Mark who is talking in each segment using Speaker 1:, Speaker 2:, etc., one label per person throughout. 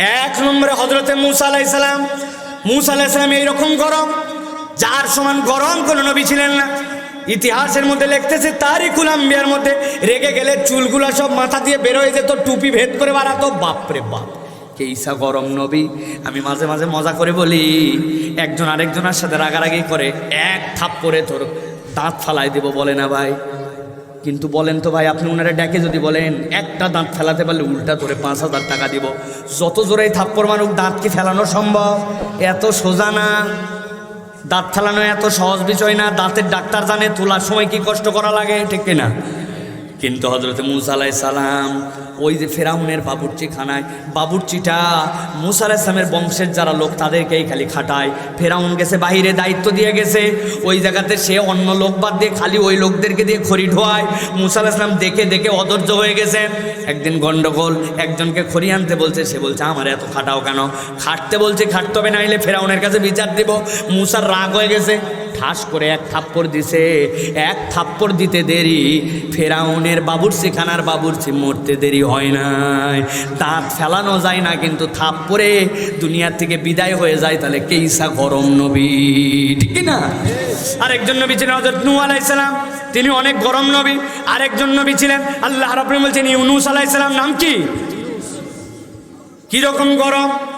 Speaker 1: এক নম্বরে হজরতে মুসা আলাইসালাম মুসা আলাইসালাম এইরকম গরম, যার সমান গরম কোনো নবী ছিলেন না। ইতিহাসের মধ্যে লিখতেছে তারিকুল আম্বিয়ার মধ্যে রেগে গেলে চুলগুলা সব মাথা দিয়ে বেরোয় যেত, টুপি ভেদ করে বাড়াতো বাপরে বাপ কেইসা গরম নবী? আমি মাঝে মাঝে মজা করে বলি, একজন আরেকজনের সাথে রাগারাগি করে এক থাপ করে তোর দাঁত ফালাই দিব বলে না ভাই। কিন্তু বলেন তো ভাই, আপনি ওনারা ডেকে যদি বলেন, একটা দাঁত ফেলাতে পারলে উল্টা ধরে পাঁচ হাজার টাকা দিব। যত জোরে থাপ্পর মানুষ দাঁতকে ফেলানো সম্ভব? এত সোজা না? দাঁত ফেলানো এত সহজ বিষয় না? দাঁতের ডাক্তার জানে তোলার সময় কি কষ্ট করা লাগে, ঠিক কিনা? কিন্তু হজরত মুসা আলাই সালাম ওই যে ফেরাউনের বাবুর্চি খানায়। বাবুর্চিটা মুসা আলাহ ইসলামের বংশের যারা লোক, তাদেরকেই খালি খাটায়। ফেরাউন গেছে, বাহিরে দায়িত্ব দিয়ে গেছে। ওই জায়গাতে সে অন্য লোক বাদ দিয়ে খালি ওই লোকদেরকে দিয়ে খড়ি ঢোয়ায়। মুসা আলাহ ইসলাম দেখে দেখে অধৈর্য হয়ে গেছে। একদিন গন্ডগোল, একজনকে খড়ি আনতে বলছে, সে বলছে, আমার এত খাটাও কেন? খাটতে বলছে, খাটতে হবে, নাইলে ফেরাউনের কাছে বিচার দিব। মুসার রাগ হয়ে গেছে। ঠাস করে এক থাপ্পড় দিছে। এক থাপ্পড় দিতে দেরি, ফেরাউনের বাবুরসি খানার বাবুরসি মরতে দেরি হয় নাই। দাঁত ফেলানো যায় না, কিন্তু থাপ্পড়ে দুনিয়ার থেকে বিদায় হয়ে যায়, তাহলে কেইসা গরম নবী? ঠিক না? আরেকজন নবী ছিলেন হজরত নূ আলাইসালাম তিনি অনেক গরম নবী। আরেকজন নবী ছিলেন আল্লাহ রাব্বুল বলছেন, ইউনুস আলাইসালাম নাম কি? কীরকম গরম?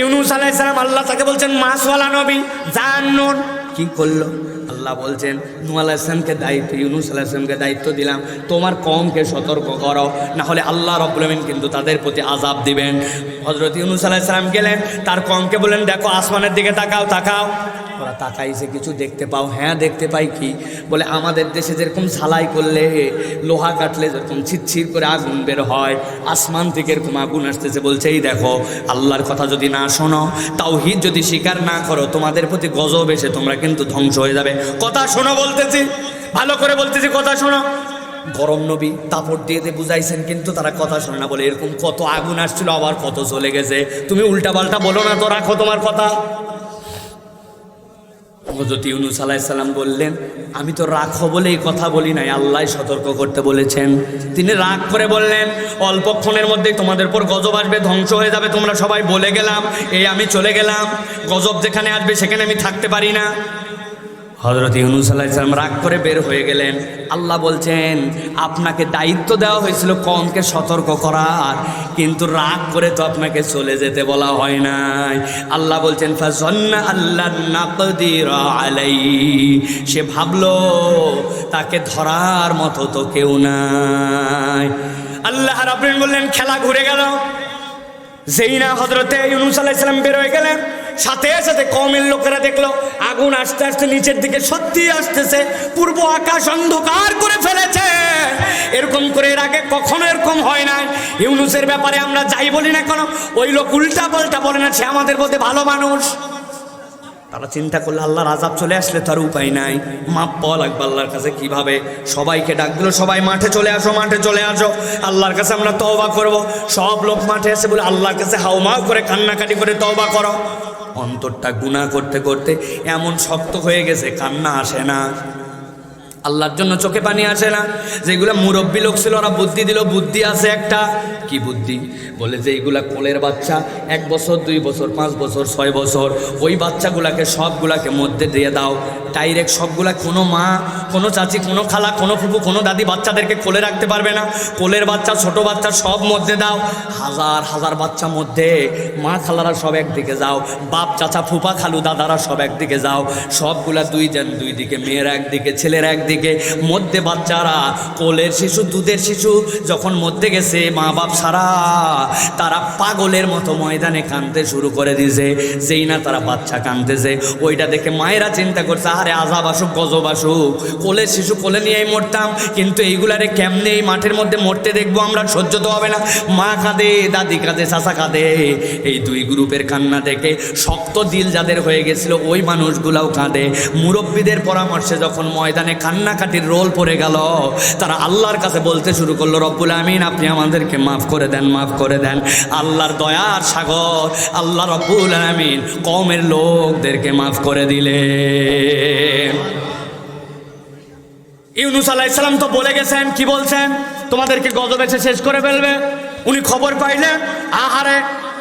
Speaker 1: ইউনুস আলাই সালাম আল্লাহ তাকে বলছেন, মাসওয়ালা নবী জান্নুন কি করল? আল্লাহ বলছেন নু আলাইসলামকে দায়িত্ব, ইউনুস আলাইসলামকে দায়িত্ব দিলাম। তোমার কমকে সতর্ক করো, না হলে আল্লাহ রব্বুল কিন্তু তাদের প্রতি আজাব দিবেন। হজরত ইউনুস আলাইসলাম গেলেন, তার কমকে বলেন দেখো, আসমানের দিকে তাকাও তাকাও। ওরা তাকাইছে কিছু দেখতে পাও হ্যাঁ দেখতে পাই কি? বলে, আমাদের দেশে যেরকম ঝালাই করলে, লোহা কাটলে যেরকম ছিটছির করে আগুন বের হয়, আসমান থেকে এরকম আগুন আসতেছে, বলছে, এই দেখো, আল্লাহর কথা যদি না শোনো তাও হিত যদি স্বীকার না করো, তোমাদের প্রতি গজব এসে তোমরা কিন্তু ধ্বংস হয়ে যাবে। কথা শোনো বলতেছি, ভালো করে বলতেছি, কথা শোনো। গরম নবী তাপড় দিয়ে দিয়ে বুঝাইছেন, কিন্তু তারা কথা শোনে না, বলে, এরকম কত আগুন আসছিল, আবার কত চলে গেছে? তুমি উল্টা পাল্টা বলো না তো, রাখো তোমার কথা। হজরত ইউনুস আলাইসাল্লাম বললেন, আমি তো রাখো বলে এই কথা বলি নাই। আল্লাহ সতর্ক করতে বলেছেন। তিনি রাগ করে বললেন অল্পক্ষণের মধ্যেই তোমাদের পর গজব আসবে, ধ্বংস হয়ে যাবে, তোমরা সবাই বলে গেলাম, এই আমি চলে গেলাম। গজব যেখানে আসবে, সেখানে আমি থাকতে পারি না। হজরত ইউনুস আলাইসালাম রাগ করে বের হয়ে গেলেন। আল্লাহ বলছেন, আপনাকে দায়িত্ব দেওয়া হয়েছিল কমকে সতর্ক করার, কিন্তু রাগ করে তো আপনাকে চলে যেতে বলা হয় নাই। আল্লাহ বলছেন আল্লাহ আলাই সে ভাবলো, তাকে ধরার মতো তো কেউ নাই। আল্লাহ রাব্বিন বললেন, খেলা ঘুরে গেল। যেই না হজরতে ইউনুস আলাইসালাম বের হয়ে গেলেন সাথে সাথে কমের লোকেরা দেখল, আগুন আস্তে আস্তে নিচের দিকে সত্যি আসতেছে, পূর্ব আকাশ অন্ধকার করে ফেলেছে। এরকম করে এর আগে কখনো এরকম হয় না ইউনুসের ব্যাপারে আমরা যাই বলি না কেন, ওই লোক উল্টা পাল্টা বলে না, সে আমাদের মধ্যে ভালো মানুষ। তারা চিন্তা করলে আল্লাহর আজাব চলে আসলে তার উপায় নাই। মাপ পাওয়া লাগবে আল্লাহর কাছে কীভাবে? সবাইকে ডাক দিল, সবাই মাঠে চলে আসো, মাঠে চলে আসো। আল্লাহর কাছে আমরা তওবা করব। সব লোক মাঠে এসে বলে, আল্লাহর কাছে হাউমাউ করে, কান্নাকাটি করে তওবা করো। অন্তরটা গুণা করতে করতে এমন শক্ত হয়ে গেছে, কান্না আসে না। আল্লাহর জন্য চোখে পানি আসে না। যেগুলো মুরব্বী লোক ছিল ওরা বুদ্ধি দিল, বুদ্ধি আছে একটা। কি বুদ্ধি? বলে যে এইগুলা কোলের বাচ্চা, এক বছর, দুই বছর, পাঁচ বছর, ছয় বছর, ওই বাচ্চাগুলাকে সবগুলাকে মধ্যে দিয়ে দাও। ডাইরেক্ট সবগুলা কোনো মা, কোনো চাচি, কোনো খালা, কোনো ফুপু, কোনো দাদি বাচ্চাদেরকে কোলে রাখতে পারবে না। কোলের বাচ্চা, ছোট বাচ্চা সব মধ্যে দাও। হাজার হাজার বাচ্চা মধ্যে, মা খালারা সব একদিকে যাও। বাপ, চাচা, ফুপা, খালু, দাদারা সব একদিকে যাও। সবগুলা দুই জন দুই দিকে মেয়েরা একদিকে, ছেলেরা একদিকে একদিকে মধ্যে বাচ্চারা, কোলের শিশু, দুধের শিশু, যখন মধ্যে গেছে, মা বাপ সারা তারা পাগলের মতো ময়দানে কাঁদতে শুরু করে দিয়েছে। যেই না তারা বাচ্চা কাঁদতেছে। ওইটা দেখে মায়েরা চিন্তা করছে আরে আজাব আসুক, গজব আসুক। কোলের শিশু কোলে নিয়েই মরতাম, কিন্তু এইগুলারে কেমনে এই মাঠের মধ্যে মরতে দেখব আমরা? সহ্য তো হবে না। মা কাঁদে, দাদি কাঁদে, চাচা কাঁদে। এই দুই গ্রুপের কান্না দেখে শক্ত দিল যাদের হয়ে গেছিল, ওই মানুষগুলাও কাঁদে। মুরব্বীদের পরামর্শে যখন ময়দানে কান্নাকাটির রোল পড়ে গেল। তারা আল্লাহর কাছে বলতে শুরু করল, রব্বুল আমিন, আপনি আমাদেরকে মাফ করে দেন, মাফ করে দেন। আল্লাহর দয়ার সাগর, আল্লাহ রব্বুল আমিন কমের লোকদেরকে মাফ করে দিলে। ইউনুস আলাইসালাম তো বলে গেছেন, কি বলছেন? তোমাদেরকে গজব শেষ করে ফেলবে। উনি খবর পাইলেন, আহারে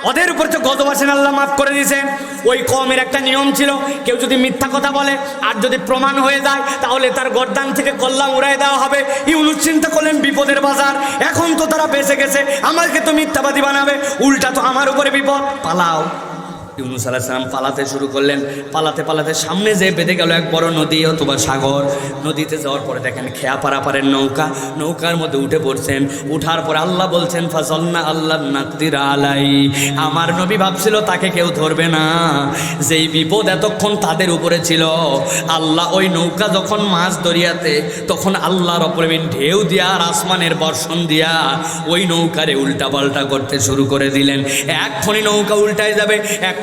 Speaker 1: ওদের উপর তো গত আসেন আল্লাহ মাফ করে দিয়েছেন। ওই কমের একটা নিয়ম ছিল, কেউ যদি মিথ্যা কথা বলে আর যদি প্রমাণ হয়ে যায়, তাহলে তার গরদান থেকে কল্যাণ উড়াই দেওয়া হবে। ইউনুস চিন্তা করলেন বিপদের বাজার। এখন তো তারা বেঁচে গেছে, আমাকে তো মিথ্যাবাদী বানাবে, উল্টা তো আমার উপরে বিপদ, পালাও। ইউনুস আলাহিসাম পালাতে শুরু করলেন। পালাতে পালাতে সামনে যেয়ে বেঁধে গেল এক বড় নদী অথবা সাগর। নদীতে যাওয়ার পরে দেখেন খেয়া পারাপারের নৌকা। নৌকার মধ্যে উঠে পড়ছেন। উঠার পর আল্লাহ বলছেন ফাজল্লা আল্লাহ নাকদির আলাই। আমার নবী ভাবছিল, তাকে কেউ ধরবে না। যেই বিপদ এতক্ষণ তাদের উপরে ছিল, আল্লাহ ওই নৌকা যখন মাছ দরিয়াতে তখন আল্লাহর অপরমিন ঢেউ দিয়া আর আসমানের বর্ষণ দিয়া ওই নৌকারে উল্টা পাল্টা করতে শুরু করে দিলেন। এক্ষণি নৌকা উল্টায় যাবে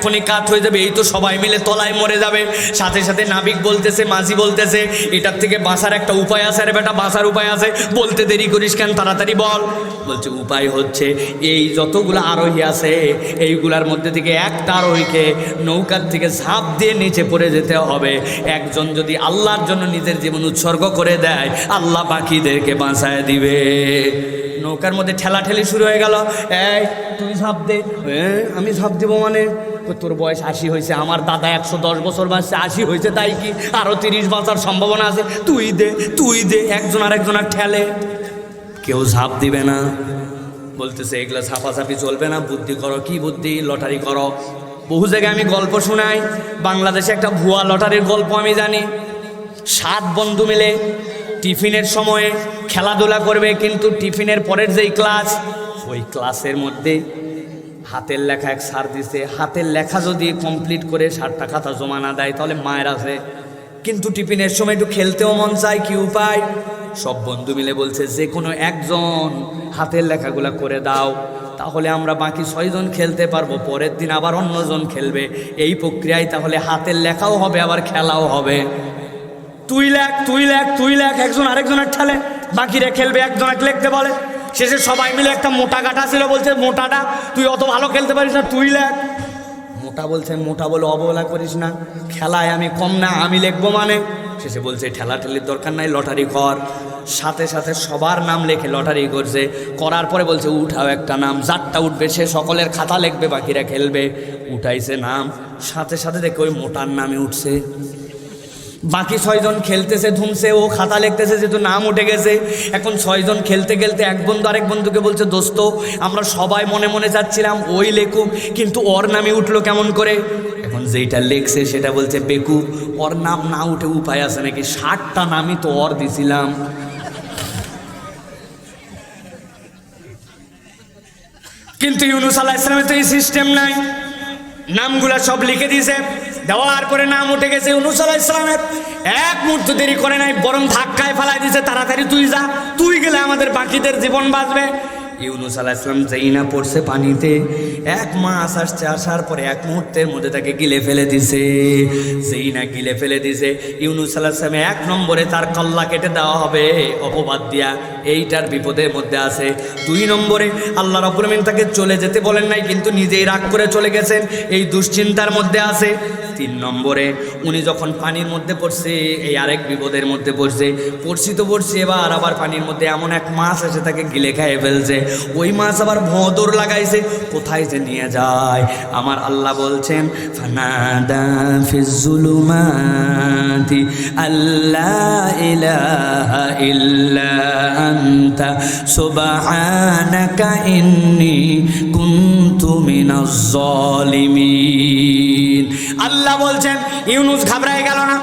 Speaker 1: এক্ষণি কাত হয়ে যাবে, এই তো সবাই মিলে তলায় মরে যাবে। সাথে সাথে নাবিক বলতেছে, মাঝি বলতেছে, এটার থেকে বাঁচার একটা উপায় আছে আরে বেটা, বাঁচার উপায় আছে। বলতে দেরি করিস কেন, তাড়াতাড়ি বল। বলছে, উপায় হচ্ছে, এই যতগুলো আরোহী আছে, এইগুলার মধ্যে থেকে একটা আরোহীকে নৌকার থেকে ঝাঁপ দিয়ে নিচে পড়ে যেতে হবে। একজন যদি আল্লাহর জন্য নিজের জীবন উৎসর্গ করে দেয়, আল্লাহ বাকিদেরকে বাঁচায় দিবে। নৌকার মধ্যে ঠেলাঠেলি শুরু হয়ে গেল। এই, তুই ঝাঁপ দে। আমি ঝাঁপ দেবো মানে? তোর বয়স আশি হয়েছে, আমার দাদা একশো দশ বছর বাঁচছে আশি হয়েছে, তাই কি? আরও তিরিশ বাঁচার সম্ভাবনা আছে। তুই দে তুই দে, একজন আর একজন আর ঠেলে। কেউ ঝাঁপ দিবে না। বলতেছে, এগুলো ঝাপাঝাপি চলবে না। বুদ্ধি করো, কি বুদ্ধি? লটারি করো। বহু জায়গায় আমি গল্প শোনাই। বাংলাদেশে একটা ভুয়া লটারির গল্প আমি জানি। সাত বন্ধু মিলে টিফিনের সময়ে খেলাধুলা করবে, কিন্তু টিফিনের পরের যেই ক্লাস, ওই ক্লাসের মধ্যে হাতের লেখা এক সার দিছে। হাতের লেখা যদি কমপ্লিট করে সারটা খাতা জমা না দেয়, তাহলে মায়ের আছে। কিন্তু টিফিনের সময় একটু খেলতেও মন চায়, কি উপায়? সব বন্ধু মিলে বলছে, যে কোনো একজন হাতের লেখাগুলা করে দাও, তাহলে আমরা বাকি ছয়জন খেলতে পারব, পরের দিন আবার অন্যজন খেলবে। এই প্রক্রিয়ায় তাহলে হাতের লেখাও হবে, আবার খেলাও হবে। তুই লেখ তুই লেখ তুই লেখ, একজন আরেকজনের ঠেলে। বাকিরা খেলবে একজন এক লিখতে বলে। শেষে সবাই মিলে একটা মোটা কাটা ছিল, বলছে, মোটাটা, তুই অত ভালো খেলতে পারিস না, তুই লেখ। মোটা বলছে, মোটা বলে অবহেলা করিস না, খেলায় আমি কম না, আমি লিখব মানে? শেষে বলছে, ঠেলা ঠেলির দরকার নাই, লটারি কর। সাথে সাথে সবার নাম লেখে লটারি করছে। করার পরে বলছে, উঠাও একটা নাম যারটা উঠবে, সে সকলের খাতা লিখবে, বাকিরা খেলবে। উঠাইছে নাম, সাথে সাথে দেখে ওই মোটার নামে উঠছে। বাকি ছয়জন খেলতেছে, ধুমছে, ও খাতা লিখতেছে যেহেতু নাম উঠে গেছে। এখন ছয়জন খেলতে খেলতে এক বন্ধু আরেক বন্ধুকে বলছে, দোস্ত, আমরা সবাই মনে মনে যাচ্ছিলাম ওই লেখুক, কিন্তু ওর নামে উঠল কেমন করে? এখন যেইটা লেখছে সেটা বলছে, বেকু, ওর নাম না উঠে উপায় আছে নাকি? ষাটটা নামই তো ওর দিছিলাম। কিন্তু ইউনুস আল্লাহ ইসলামের তো এই সিস্টেম নাই। নামগুলা সব লিখে দিয়েছে। দেওয়ার পরে নাম উঠে গেছে ইউনুস আল্লাহ ইসলামের এক মুহূর্ত দেরি করে নাই, বরং ধাক্কায় ফেলাই দিয়েছে তাড়াতাড়ি তুই যা, তুই গেলে আমাদের বাকিদের জীবন বাঁচবে। ইউনুস আলাহ ইসলাম যেই না পড়ছে পানিতে, এক মাস আসছে, আসার পরে এক মুহূর্তের মধ্যে তাকে গিলে ফেলে দিছে। যেই না গিলে ফেলে দিছে, ইউনুস আলাহ ইসলামে এক নম্বরে তার কল্লা কেটে দেওয়া হবে, অপবাদ দিয়া। এইটার বিপদের মধ্যে আছে। দুই নম্বরে, আল্লাহ রবুলমিন তাকে চলে যেতে বলেন নাই, কিন্তু নিজেই রাগ করে চলে গেছেন। এই দুশ্চিন্তার মধ্যে আছে। তিন নম্বরে। উনি যখন পানির মধ্যে পড়ছে, এই আরেক বিপদের মধ্যে পড়ছে, পড়ছি তো পড়ছি এবার, আবার পানির মধ্যে এমন এক মাছ এসে তাকে গিলে খাইয়ে ফেলছে। ওই মাছ আবার ভোঁদর লাগাইছে, কোথায় যে নিয়ে যায়? আমার আল্লাহ বলছেন, ফানাদা ফিজুলুমাতি আল্লাহ ইলাহা ইল্লা আনতা, সুবহানাকা ইন্নী আল্লাহ বলছেন ইউনুস ঘাবড়ায় গেল না।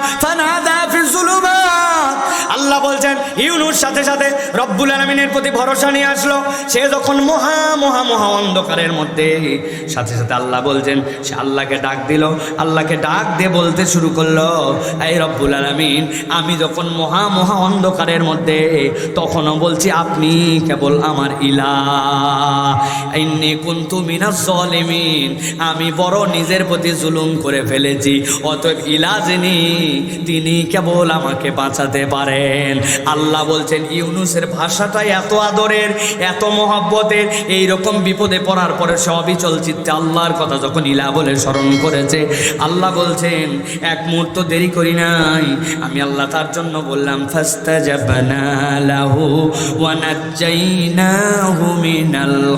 Speaker 1: ইউনুর সাথে সাথে রব্বুল আলমিনের প্রতি ভরসা নিয়ে আসলো। সে যখন মহা মহা মহা অন্ধকারের মধ্যে সাথে সাথে আল্লাহ বলছেন, সে আল্লাহকে ডাক দিল। আল্লাহকে ডাক দিয়ে বলতে শুরু করল, এই রব্বুল আলমিন, আমি যখন মহা মহা অন্ধকারের মধ্যে, তখনও বলছি, আপনি কেবল আমার ইলা কুন্তু মিনাজ জলিমিন, আমি বড় নিজের প্রতি জুলুম করে ফেলেছি। অতএব ইলা যিনি, তিনি কেবল আমাকে বাঁচাতে পারেন। আল্লাহ বলছেন, ইউনুসের ভাষাটাই এত আদরের, এত মহব্বতের এই রকম বিপদে পড়ার পরে সবই চলচিত্রে আল্লাহর কথা যখন ইলা বলে স্মরণ করেছে, আল্লাহ বলছেন, এক মুহূর্ত দেরি করি নাই, আমি আল্লাহ তার জন্য বললাম মিনাল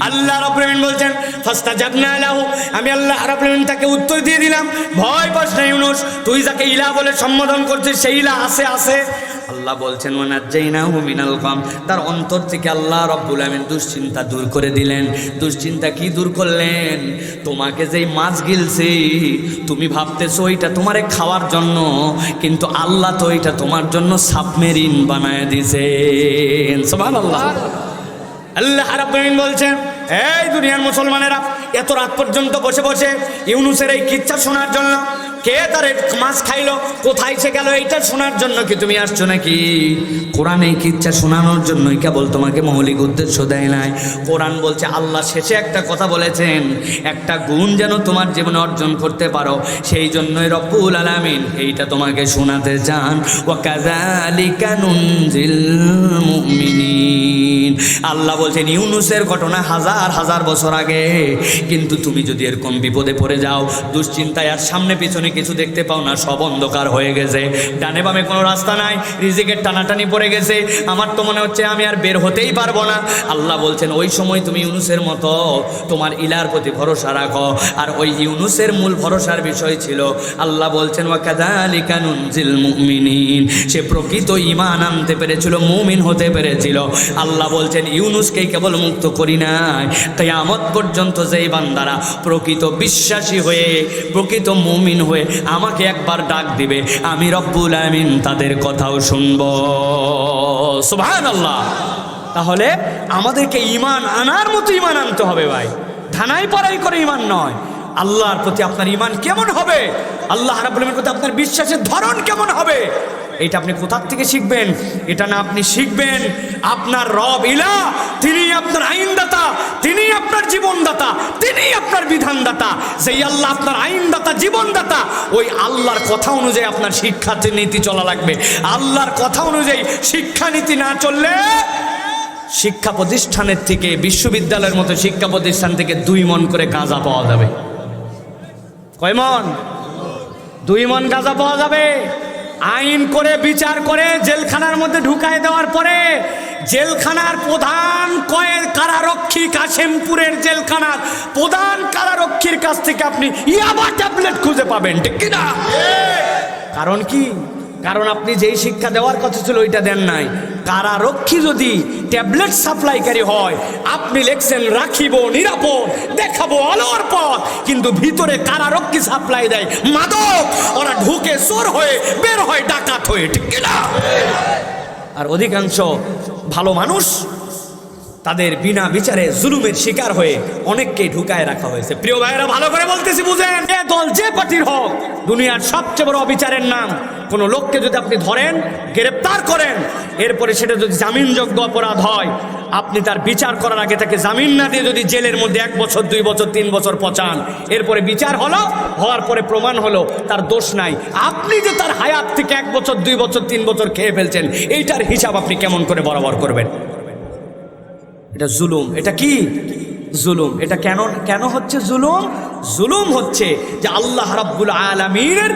Speaker 1: আল্লাহ আলামিন বলছেন ফাস্তাজাবনা লাহু। আমি আল্লাহ আলামিন তাকে উত্তর দিয়ে দিলাম ভয় পাস না ইউনুস তুই যাকে ইলা বলে সম্বোধন করছিস সেই ইলা আছে আছে। আল্লাহ বলছেন ওয়ানাজ্জাইনাহু মিনাল গাম। তার অন্তর থেকে আল্লাহ রব্বুল আমিন দুশ্চিন্তা দূর করে দিলেন। দুশ্চিন্তা কি দূর করলেন? তোমাকে যেই মাছ গিলছে তুমি ভাবতেছো ওইটা তোমারে খাওয়ার জন্য কিন্তু আল্লাহ তো এটা তোমার জন্য সাবমেরিন বানায় দিয়েছেন। সুবহানাল্লাহ। আল্লাহ রাব্বুল বলছেন এই দুনিয়ার মুসলমানেরা এত রাত পর্যন্ত বসে বসে ইউনুসের এই কিচ্ছা শোনার জন্য কে তার মাছ খাইলো? কোথায় সে গেল? এইটা শোনার জন্য কি তুমি আসছো নাকি? কোরআন এই কিচ্ছা শোনানোর জন্যই কেবল তোমাকে মৌলিক উদ্দেশ্য দেয় নাই? কোরআন বলছে, আল্লাহ শেষে একটা কথা বলেছেন, একটা গুণ যেন তোমার জীবনে অর্জন করতে পারো, সেই জন্যই রব্বুল আলামিন এইটা তোমাকে শোনাতে চান। ও মুমিনিন। আল্লাহ বলছেন, ইউনুসের ঘটনা হাজার হাজার বছর আগে, কিন্তু তুমি যদি এরকম বিপদে পড়ে যাও, দুশ্চিন্তায় আর সামনে পিছনে কিছু দেখতে পাও না, সব অন্ধকার হয়ে গেছে। ডানে বামে কোনো রাস্তা নাই, রিজিকের টানাটানি পড়ে গেছে। আমার তো মনে হচ্ছে আমি আর বের হতেই পারব না। আল্লাহ বলছেন, ওই সময় তুমি ইউনুসের মতো তোমার ইলার প্রতি ভরসা রাখো। আর ওই ইউনুসের মূল ভরসার বিষয় ছিল, আল্লাহ বলছেন ওয়াকাদালিকা নুনজিল মুমিনিন। সে প্রকৃত ঈমান আনতে পেরেছিল, মুমিন হতে পেরেছিল। আল্লাহ বলছেন, ইউনুসকে কেবল মুক্ত করি নাই। তাই আমত পর্যন্ত যেই বান্দারা প্রকৃত বিশ্বাসী হয়ে, প্রকৃত মুমিন হয়ে আমাকে একবার ডাক দিবে, আমি রব্বুল আমিন তাদের কথাও শুনব। সুবহানাল্লাহ। তাহলে আমাদেরকে ইমান আনার মতো ইমান আনতে হবে ভাই। থানায় পড়াই করে ইমান নয়। আল্লাহর প্রতি আপনার ইমান কেমন হবে? আল্লাহ রাবুলের প্রতি আপনার বিশ্বাসের ধরন কেমন হবে? এটা আপনি কোথার থেকে শিখবেন? এটা না আপনি শিখবেন আপনার রব ইলা, তিনি আপনার আইনদাতা, তিনি আপনার জীবনদাতা, তিনি আপনার বিধানদাতা। সেই আল্লাহ আপনার আইনদাতা, জীবনদাতা, ওই আল্লাহর কথা অনুযায়ী আপনার শিক্ষা নীতি চলা লাগবে। আল্লাহর কথা অনুযায়ী শিক্ষানীতি না চললে শিক্ষা প্রতিষ্ঠানের থেকে, বিশ্ববিদ্যালয়ের মতো শিক্ষা প্রতিষ্ঠান থেকে দুই মন করে গাঁজা পাওয়া যাবে। কয় মন? দুই মন গাঁজা পাওয়া যাবে। আইন করে বিচার করে জেলখানার মধ্যে ঢুকায় দেওয়ার পরে জেলখানার প্রধান কয়ের কারারক্ষী কাশেমপুরের জেলখানার প্রধান কারারক্ষীর কাছ থেকে আপনি ইয়াবা ট্যাবলেট খুঁজে পাবেন ঠিক কিনা? কারণ কি? কারণ আপনি যেই শিক্ষা দেওয়ার কথা ছিল ওইটা দেন নাই। কারারক্ষী যদি ট্যাবলেট সাপ্লাইকারী হয়, আপনি লেখছেন, রাখিব নিরাপদ, দেখাবো আলোর পথ। কিন্তু ভিতরে কারারক্ষী সাপ্লাই দেয় মাদক। ওরা ঢুকে চোর হয়ে বের হয় ডাকাত হয়ে, ঠিক কিনা? আর অধিকাংশ ভালো মানুষ তাদের বিনা বিচারে জুলুমের শিকার হয়ে অনেককে ঢুকায় রাখা হয়েছে। প্রিয় ভাইয়েরা, ভালো করে বলতেছি, বুঝেন? এ দল যে পার্টির হোক, দুনিয়ার সবচেয়ে বড় অবিচারের নাম, কোন লোককে যদি আপনি ধরেন, গ্রেপ্তার করেন, এরপরে সেটা যদি জামিনযোগ্য অপরাধ হয়, আপনি তার বিচার করার আগে তাকে জামিন না দিয়ে যদি জেলের মধ্যে এক বছর, দুই বছর, তিন বছর পচান, এরপরে বিচার হলো, হওয়ার পরে প্রমাণ হলো, তার দোষ নাই। আপনি যে তার হায়াত থেকে এক বছর, দুই বছর, তিন বছর খেয়ে ফেলছেন, এইটার হিসাব আপনি কেমন করে বরাবর করবেন? এটা জুলুম। এটা কি? জুলুম। এটা কেন কেন হচ্ছে জুলুম? জুলুম হচ্ছে যে আল্লাহ রাব্বুল আলমিনের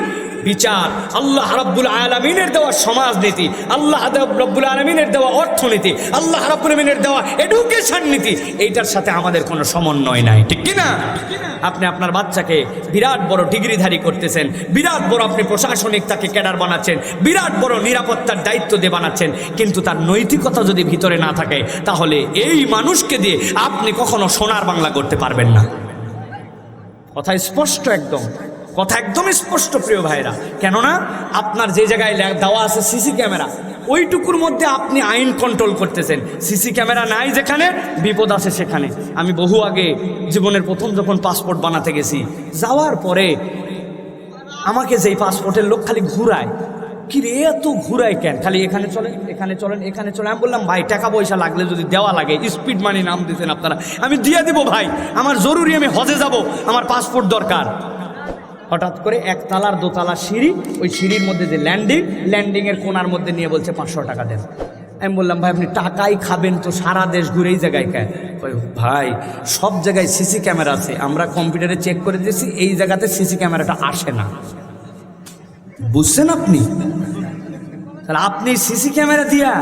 Speaker 1: বিচার, আল্লাহ রাব্বুল আলমিনের দেওয়া সমাজনীতি আল্লাহ রব্বুল আলমিনের দেওয়া অর্থনীতি, আল্লাহ রাব্বুল আলমিনের দেওয়া এডুকেশন নীতি, এইটার সাথে আমাদের কোনো সমন্বয় নাই, ঠিক কি না আপনি আপনার বাচ্চাকে বিরাট বড় ডিগ্রিধারী করতেছেন, বিরাট বড় আপনি প্রশাসনিক তাকে ক্যাডার বানাচ্ছেন, বিরাট বড় নিরাপত্তার দায়িত্ব দিয়ে বানাচ্ছেন, কিন্তু তার নৈতিকতা যদি ভিতরে না থাকে, তাহলে এই মানুষকে দিয়ে আপনি কখনো সোনার বাংলা করতে পারবেন না। কথা স্পষ্ট একদম। কথা একদম স্পষ্ট, প্রিয় ভাইরা কেননা আপনার যে জায়গায় দেওয়া আছে সিসি ক্যামেরা, ওইটুকুর মধ্যে আপনি আইন কন্ট্রোল করতেছেন। সিসি ক্যামেরা নাই যেখানে, বিপদ আছে সেখানে। আমি বহু আগে জীবনের প্রথম যখন পাসপোর্ট বানাতে গেছি, যাওয়ার পরে আমাকে যেই পাসপোর্টের লোক খালি ঘুরায়। কি রে এত ঘুরায় কেন? খালি এখানে চলেন এখানে চলেন এখানে চলেন। আমি বললাম, ভাই, টাকা পয়সা লাগলে যদি দেওয়া লাগে স্পিড মানি নাম দিতেন আপনারা। আমি দিয়ে দিব, ভাই। আমার জরুরি আমি হজে যাব। আমার পাসপোর্ট দরকার। হঠাৎ করে একতলার দোতলা সিঁড়ি, ওই সিঁড়ির মধ্যে যে ল্যান্ডিং ল্যান্ডিংয়ের কোনার মধ্যে নিয়ে বলছে পাঁচশো টাকা দেন। আমি বললাম, ভাই, আপনি টাকাই খাবেন তো, সারা দেশ ঘুরে এই জায়গায় খায়। ভাই, সব জায়গায় সিসি ক্যামেরা আছে, আমরা কম্পিউটারে চেক করে দিয়েছি, এই জায়গাতে সিসি ক্যামেরাটা আসে না। বুঝছেন আপনি? তাহলে আপনি সিসি ক্যামেরা দিয়া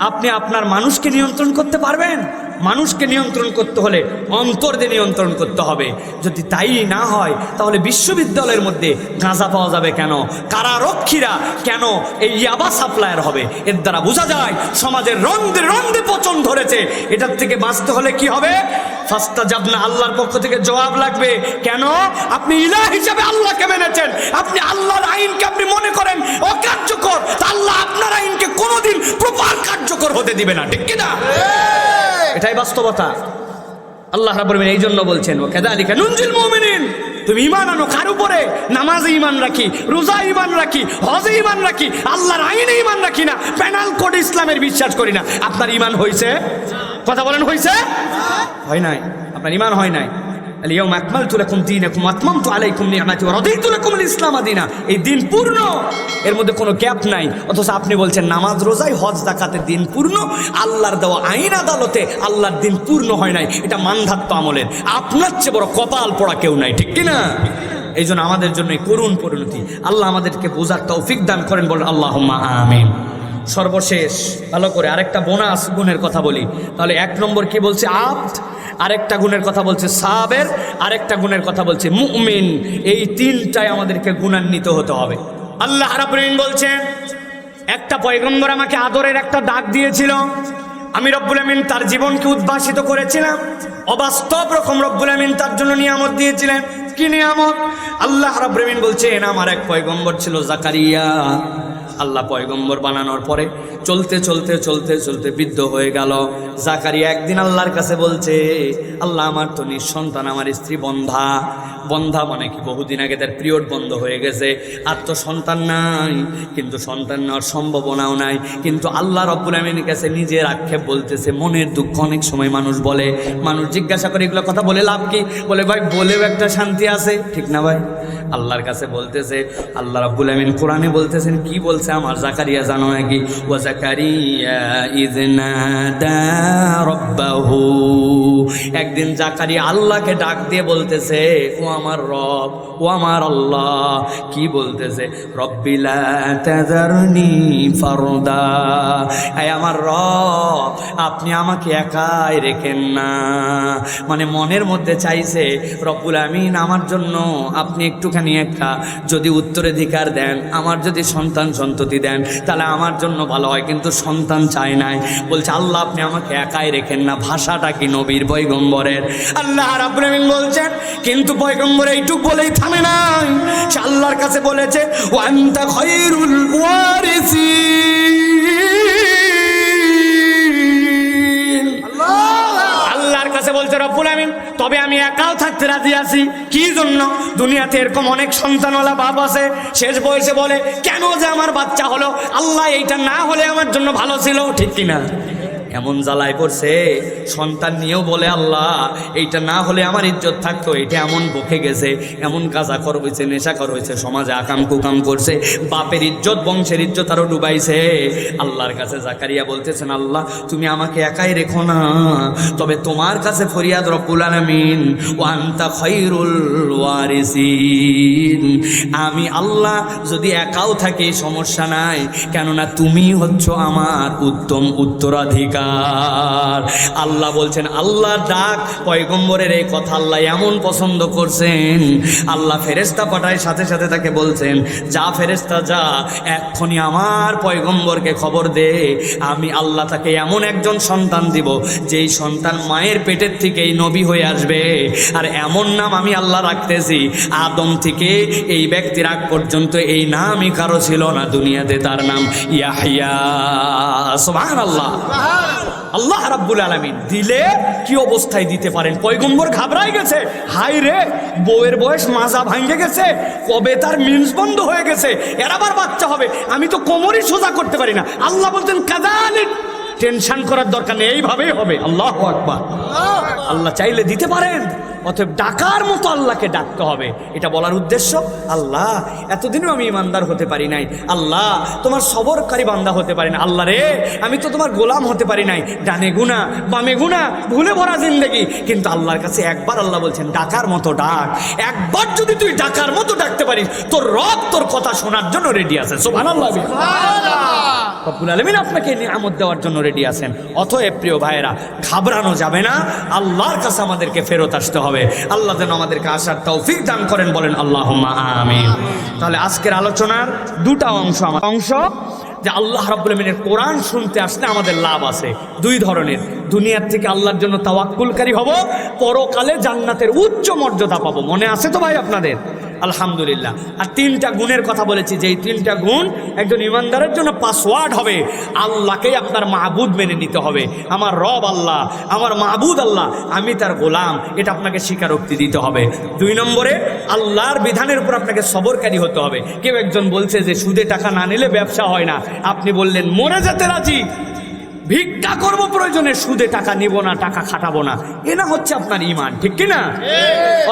Speaker 1: আপনি আপনার মানুষকে নিয়ন্ত্রণ করতে পারবেন? মানুষকে নিয়ন্ত্রণ করতে হলে অন্তর দিয়ে নিয়ন্ত্রণ করতে হবে। যদি তাই না হয়, তাহলে বিশ্ববিদ্যালয়ের মধ্যে গাঁজা পাওয়া যাবে কেন? কারারক্ষীরা কেন এই ইয়াবা সাপ্লায়ার হবে? এর দ্বারা বোঝা যায়, সমাজের রন্ধে রন্ধে পচন ধরেছে। এটার থেকে বাঁচতে হলে কি হবে? ফাস্তা জাবনা আল্লাহর পক্ষ থেকে জবাব লাগবে। কেন? আপনি ইলাহ হিসাবে আল্লাহকে মেনেছেন। আপনি আল্লাহর আইনকে আপনি মনে করেন অকার্যকর। তা আল্লাহ আপনার আইনকে কোনোদিন প্রপার কার্যকর হতে দিবে না। ঠিক কিনা? এটাই বাস্তবতা। আল্লাহ আলামিন এই জন্য বলছেন ও কাযালিকা নুনজিল মুমিনিন। তুমি ঈমান আনো কার উপরে? নামাজে ঈমান রাখি রোজা ঈমান রাখি হজে ঈমান রাখি আল্লাহর আইনে ঈমান রাখি না। পেনাল কোড ইসলামের বিশ্বাস করি না। আপনার ঈমান হইছে? কথা বলেন হইছে হয় নাই আপনার ঈমান হয় নাই اليوم أكملت لكم دينكم وأتممت عليكم نعمتي ورضيت لكم الإسلام دينا এই দিন পূর্ণ এর মধ্যে কোনো গ্যাপ নাই অথচ আপনি বলছেন নামাজ রোজাই হজ ডাকাতের দিন পূর্ণ আল্লাহর দেওয়া আইন আদালতে আল্লাহর দিন পূর্ণ হয় নাই এটা মানধাত্ম আমলের আপনার চেয়ে বড় কপাল পড়া কেউ নাই ঠিক কি না এই জন্য আমাদের জন্য এই করুণ পরিণতি আল্লাহ আমাদেরকে বোঝার তৌফিক দান করেন বলেন আল্লাহ আমিন সর্বশেষ। ভালো করে আরেকটা বোনাস গুণের কথা বলি। তাহলে এক নম্বর কি বলছে? আব্দ, আরেকটা গুণের কথা বলছে সাবের, আরেকটা গুণের কথা বলছে মুমিন। এই তিনটায় আমাদেরকে গুণান্বিত হতে হবে। আল্লাহ রাব্বুল বলছেন, একটা পয়গম্বর আমাকে আদরের একটা ডাক দিয়েছিল। আমি রব্বুল আমিন তার জীবনকে উদ্ভাসিত করেছিলাম। অবাস্তব রকম রব্বুল আমিন তার জন্য নিয়ামত দিয়েছিলেন। কি নিয়ামত? আল্লাহ রাব্বুল আমিন বলছেন, আমার এক পয়গম্বর ছিল জাকারিয়া। আল্লাহ পয়গম্বর বানানোর পরে চলতে চলতে চলতে চলতে বৃদ্ধ হয়ে গেল। জাকারিয়া একদিন আল্লাহর কাছে বলছে, আল্লাহ আমার তো নিঃসন্তান, আমার স্ত্রী বন্ধা। বন্ধা মানে কি? বহুদিন আগে তার পিরিয়ড বন্ধ হয়ে গেছে। আর তো সন্তান নাই, কিন্তু সন্তান নেওয়ার সম্ভাবনাও নাই। কিন্তু আল্লাহ রব্বুল আমিনের কাছে নিজের আক্ষেপ বলতেছে, মনের দুঃখ অনেক সময় মানুষ বলে। মানুষ জিজ্ঞাসা করে এগুলো কথা বলে লাভ কি? বলে, ভাই, বলেও একটা শান্তি আছে। ঠিক না ভাই? আল্লাহর কাছে বলতেছে, আল্লাহ রাব্বুল আমিন কোরআনে বলতেছেন, কি বলছে আমার জাকারিয়া জানো নাকি? ও জাকারিয়া ইজনাদা রব্বাহু। একদিন জাকারিয়া আল্লাহকে ডাক দিয়ে বলতেছে ও আমার রব ও আমার আল্লাহ। কি বলতেছে? রব্বিলা ফারদা। এই আমার রব, আপনি আমাকে একাই রেখেন না। মানে মনের মধ্যে চাইছে, রব্বুল আমিন, আমার জন্য আপনি একটুখানি একটা যদি উত্তরাধিকার দেন, আমার যদি সন্তান সন্ততি দেন, তাহলে আমার জন্য ভালো হয়, কিন্তু সন্তান চায় নাই। বলছে, আল্লাহ, আপনি আমাকে একাই রেখেন না। ভাষাটা কি নবীর পয়গম্বরের? আল্লাহ রাব্বুল আমিন বলছেন, কিন্তু পয়গম্বর এইটুক বলেই থামে নাই। সে আল্লাহর কাছে বলেছে ওয়ান্তা খৈরুল ওয়ারিসিন আল্লাহর কাছে বলছে, রব্বুল আমিন তবে আমি একাও থাকতে রাজি আছি। কি জন্য? দুনিয়াতে এরকম অনেক সন্তানওয়ালা বাপ আছে। শেষ বয়সে বলে, কেন যে আমার বাচ্চা হলো? আল্লাহ এইটা না হলে আমার জন্য ভালো ছিল। ঠিক কিনা? এমন জ্বালায় পড়ছে, সন্তান নিয়েও বলে, আল্লাহ, এইটা না হলে আমার ইজ্জত থাকতো, এটা এমন বকে গেছে, এমন কাজা কর হয়েছে নেশা কর হয়েছে সমাজে আকাম কুকাম করছে, বাপের ইজ্জত, বংশের ইজ্জত আরও ডুবাইছে। আল্লাহর কাছে জাকারিয়া বলতেছেন, আল্লাহ, তুমি আমাকে একাই রেখো না, তবে তোমার কাছে ফরিয়াদ রব্বুল আলামিন ওয়ান্তা খৈরুল আমি আল্লাহ যদি একাও থাকি, সমস্যা নাই, কেননা তুমি হচ্ছ আমার উত্তম উত্তরাধিকার। দরকার। আল্লাহ বলছেন আল্লাহ ডাক পয়গম্বরের এই কথা আল্লাহ এমন পছন্দ করছেন। আল্লাহ ফেরেস্তা পাঠায়, সাথে সাথে তাকে বলছেন, যা ফেরেস্তা যা, এক্ষুনি আমার পয়গম্বরকে খবর দে। আমি আল্লাহ তাকে এমন একজন সন্তান দিব, যেই সন্তান মায়ের পেটের থেকেই নবী হয়ে আসবে। আর এমন নাম আমি আল্লাহ রাখতেছি, আদম থেকে এই ব্যক্তির আগ পর্যন্ত এই নামই কারও ছিল না, দুনিয়াতে তার নাম ইয়াহিয়া। সুবহান আল্লাহ আল্লাহ রাব্বুল আলমিন দিলে কি অবস্থায় দিতে পারেন? পয়গম্বর ঘাবড়াই গেছে। হাই রে বউয়ের বয়স মাজা ভাঙ্গে গেছে, কবে তার মিন্স বন্ধ হয়ে গেছে, এর আবার বাচ্চা হবে, আমি তো কোমরই সোজা করতে পারি না। আল্লাহ বলতেন কাজালিক টেনশন করার দরকার নেই, এইভাবেই হবে। আল্লাহ আকবার। আল্লাহ চাইলে দিতে পারেন। অতএব ডাকার মতো আল্লাহকে ডাকতে হবে। এটা বলার উদ্দেশ্য, আল্লাহ, এতদিনও আমি ইমানদার হতে পারি নাই। আল্লাহ, তোমার সবরকারী বান্দা হতে পারি না। আল্লাহ রে, আমি তো তোমার গোলাম হতে পারি নাই। ডানে গুণা, বামে গুণা, ভুলে ভরা জিন্দগি। কিন্তু আল্লাহর কাছে একবার আল্লাহ বলছেন, ডাকার মতো ডাক। একবার যদি তুই ডাকার মতো ডাকতে পারিস, তোর রব তোর কথা শোনার জন্য রেডি আছে। সুবহানাল্লাহ। রব্বুল আলমিন আপনাকে নিয়ামত দেওয়ার জন্য রেডি আছেন। অতএব প্রিয় ভাইয়েরা, ঘাবড়ানো যাবে না। আল্লাহর কাছে আমাদেরকে ফেরত আসতে হবে। আল্লাহ যেন আমাদেরকে আসার তৌফিক দান করেন, বলেন আল্লাহ আমিন। তাহলে আজকের আলোচনার দুটা অংশ আমার। অংশ, যে আল্লাহ রাব্বুল কোরআন শুনতে আসলে আমাদের লাভ আছে। দুই ধরনের। দুনিয়ার থেকে আল্লাহর জন্য তাওয়াক্কুলকারী হব, পরকালে জান্নাতের উচ্চ মর্যাদা পাবো। মনে আছে তো ভাই আপনাদের? আলহামদুলিল্লাহ। আর তিনটা গুণের কথা বলেছি যে এই তিনটা গুণ একজন ইমানদারের জন্য পাসওয়ার্ড হবে। আল্লাহকেই আপনার মাহবুদ মেনে নিতে হবে। আমার রব আল্লাহ, আমার মাহবুদ আল্লাহ, আমি তার গোলাম, এটা আপনাকে স্বীকারোক্তি দিতে হবে। দুই নম্বরে, আল্লাহর বিধানের উপর আপনাকে সবরকারী হতে হবে। কেউ একজন বলছে যে সুদে টাকা না নিলে ব্যবসা হয় না। আপনি বললেন, মরে যেতে রাজি। ভিক্ষা করব প্রয়োজনে, সুদে টাকা নিব না, টাকা খাটাবো না। এ না হচ্ছে আপনার ইমান, ঠিক কি না?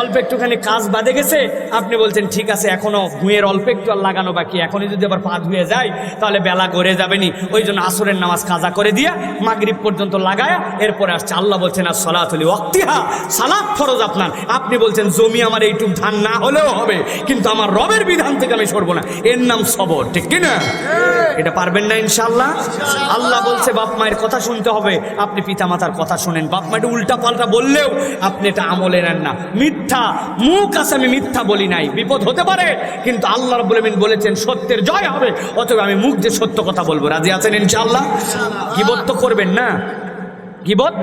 Speaker 1: অল্প একটুখানি কাজ বাদে গেছে, আপনি বলছেন, ঠিক আছে, এখনও ভুঁয়ের অল্প একটু আর লাগানো বাকি, এখনই যদি আবার পা ধুয়ে যায় তাহলে বেলা করে যাবেনি। ওই জন্য আসরের নামাজ কাজা করে দিয়া, মাগরিব পর্যন্ত লাগায়, এরপরে আসছে, আল্লাহ বলছেন, আর সলাতলি অক্তিহা সালাত ফরজ আপনার। আপনি বলছেন, জমি আমার এইটুক ধান না হলেও হবে, কিন্তু আমার রবের বিধান থেকে আমি সরবো না। এর নাম সবর, ঠিক কি না? এটা পারবেন না ইনশাল্লাহ আল্লাহ বলছে, বাপ মায়ের কথা শুনতে হবে। আপনি পিতামাতার কথা শোনেন। বাপ মা উল্টা পাল্টা বললেও আপনি এটা আমলে নেন না। মিথ্যা মুখ আছে আমি মিথ্যা বলি নাই। বিপদ হতে পারে, কিন্তু আল্লাহ আমিন বলেছেন, সত্যের জয় হবে। অথবা আমি মুখ যে সত্য কথা বলব। রাজি আছেন ইনশাআল্লাহ? গিবত তো করবেন না। গিবত?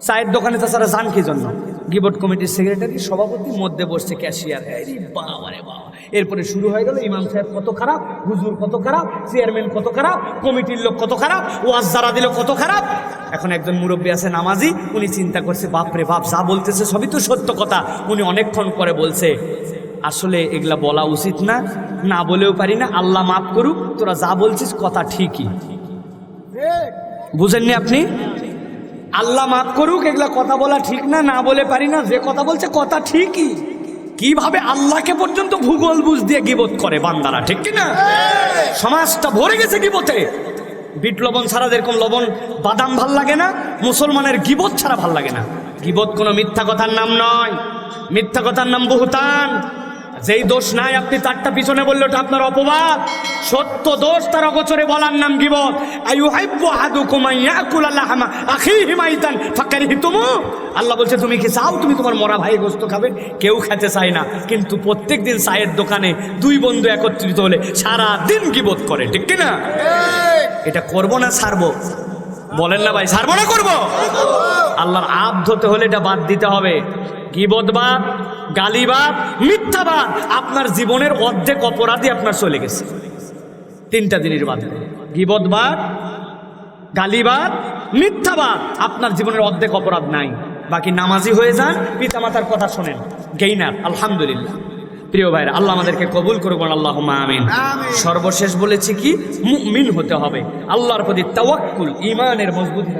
Speaker 1: চায়ের দোকানে তাছাড়া যান কি জন্য? গিবট কমিটির সেক্রেটারি সভাপতি মধ্যে বসছে ক্যাশিয়ার। আরে বাবা রে বাবা। এরপরে শুরু হয়ে গেল ইমাম সাহেব কত খারাপ হুজুর কত খারাপ চেয়ারম্যান কত খারাপ কমিটির লোক কত খারাপ ওয়াজ যারা দিল কত খারাপ। এখন একজন মুরব্বী আছে নামাজি উনি চিন্তা করছে বাপরে বাপ যা বলতেছে সবই তো সত্য কথা। উনি অনেকক্ষণ পরে বলছে আসলে এগুলা বলা উচিত না না বলেও পারি না আল্লাহ মাফ করুক তোরা যা বলছিস কথা ঠিকই। বুঝেননি আপনি? আল্লাহ মাফ করুক, এগুলা কথা বলা ঠিক না না বলে পারি না, যে কথা বলছে কথা ঠিকই। কীভাবে আল্লাহকে পর্যন্ত ভূগোল বুঝ দিয়ে গিবত করে বান্দারা, ঠিক কি না? সমাজটা ভরে গেছে গিবতে। বিট লবণ ছাড়া যেরকম লবণ বাদাম ভালো লাগে না, মুসলমানের গিবত ছাড়া ভালো লাগে না। গিবত কোনো মিথ্যা কথার নাম নয়। মিথ্যা কথার নাম বহুতান। যেই দোষ নাই আপনি তারটা পিছনে বললে ওটা আপনার অপবাদ। সত্য দোষ তার অগোচরে বলার নাম গিবত আল্লাহ বলছে তুমি কি চাও? তুমি তোমার মরা ভাই গোস্ত খাবে? কেউ খেতে চায় না। কিন্তু প্রত্যেক দিন চায়ের দোকানে দুই বন্ধু একত্রিত হলে সারা দিন গিবত করে? ঠিক কি না এটা করব না ছাড়বো? বলেন না ভাই ছাড়বো না করব? আল্লাহর আব ধরতে হলে এটা বাদ দিতে হবে। গিবতবাদ গালিবাদ মিথ্যাবাদ আপনার জীবনের অর্ধেক অপরাধী আপনার চলে গেছে। তিনটা দিনের বাদ গিবতবাদ গালিবাদ মিথ্যাবাদ আপনার জীবনের অর্ধেক অপরাধ নাই। বাকি নামাজি হয়ে যান পিতামাতার কথা শোনেন। গেইনার আলহামদুলিল্লাহ। প্রিয় ভাইরা আল্লাহ আমাদেরকে কবুল করবেন আল্লাহ আমিন। সর্বশেষ বলেছি কি? মুমিন হতে হবে। আল্লাহর প্রতি তাওয়াক্কুল ইমানের মজবুতি।